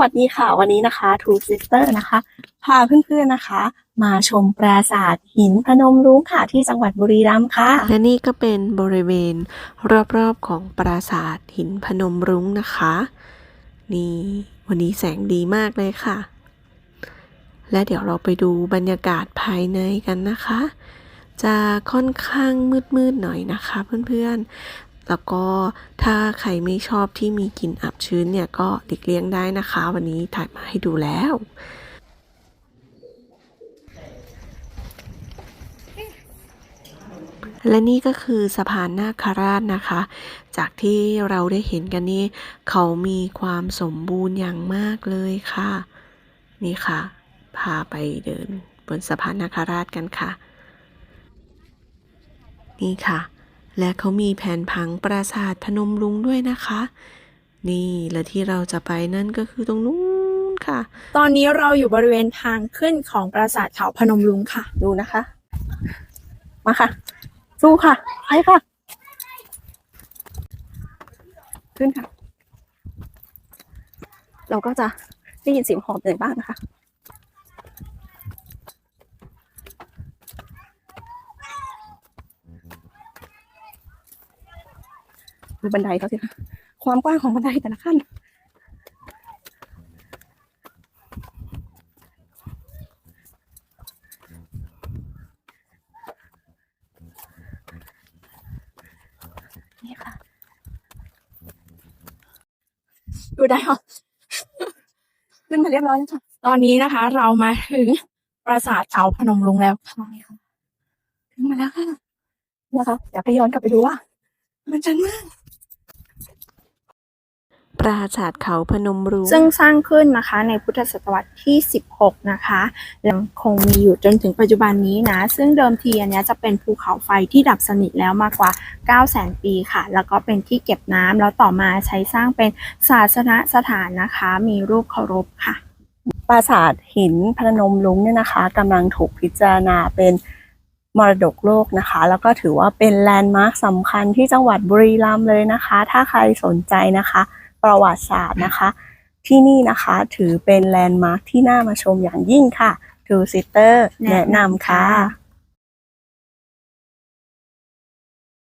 วัสดีค่ะ วันนี้นะคะ True Sister นะคะ พาเพื่อนๆนะคะ มาชมปราสาทหินพนมรุ้งค่ะ ที่จังหวัดบุรีรัมย์ค่ะ และนี่ก็เป็นบริเวณรอบๆของปราสาทหินพนมรุ้งนะคะ นี่วันนี้แสงดีมากเลยค่ะ และเดี๋ยวเราไปดูบรรยากาศภายในกันนะคะ จะค่อนข้างมืดๆหน่อยนะคะ เพื่อนๆ แล้วก็ถ้าใครไม่ชอบที่มีกลิ่นอับชื้นเนี่ยก็หลีกเลี่ยงได้นะคะ วันนี้ถ่ายมาให้ดูแล้วและนี่ก็คือสะพานนาคราชนะคะ จากที่เราได้เห็นกันนี่เขามีความสมบูรณ์อย่างมากเลยค่ะ นี่ค่ะ พาไปเดินบนสะพานนาคราชกันค่ะ นี่ค่ะ และเขามีแผนผังปราสาทพนมรุ้งด้วยนะคะ นี่และที่เราจะไปนั่นก็คือตรงนู้นค่ะ ตอนนี้เราอยู่บริเวณทางขึ้นของปราสาทเขาพนมรุ้งค่ะ ดูนะคะ มาค่ะ สู้ค่ะไปค่ะ ขึ้นค่ะ เราก็จะได้ยินเสียงหอบเหนื่อยบ้างนะคะ ดูบันไดเขาสิคะความกว้างของบันไดแต่ละขั้นนี่ค่ะ ดูได้ค่ะขึ้นมาเรียบร้อยแล้วค่ะ ตอนนี้นะคะ เรามาถึงปราสาทเขาพนมรุ้งแล้วค่ะขึ้นมาแล้วค่ะนะคะเดี๋ยวไปย้อนกลับไปดูว่า มันชันมาก ปราสาทเขาพนมรุ้งซึ่งสร้างขึ้นนะคะในพุทธศตวรรษที่ 16 นะคะยังคงมีอยู่จนถึงปัจจุบันนี้นะ ซึ่งเดิมทีอันเนี้ยจะเป็นภูเขาไฟที่ดับสนิทแล้วมากกว่า 900,000 ปีค่ะ แล้วก็เป็นที่เก็บน้ำแล้วต่อมาใช้สร้างเป็นศาสนสถานนะคะ มีรูปเคารพค่ะ ปราสาทหินพนมรุ้งเนี่ยนะคะกำลังถูกพิจารณาเป็นมรดกโลกนะคะ แล้วก็ถือว่าเป็นแลนด์มาร์คสำคัญที่จังหวัดบุรีรัมย์เลยนะคะ ถ้าใครสนใจนะคะ ประวัติศาสตร์นะคะ ที่นี่นะคะถือเป็นแลนด์มาร์คที่น่ามาชมอย่างยิ่งค่ะทูซิสเตอร์แนะนำค่ะ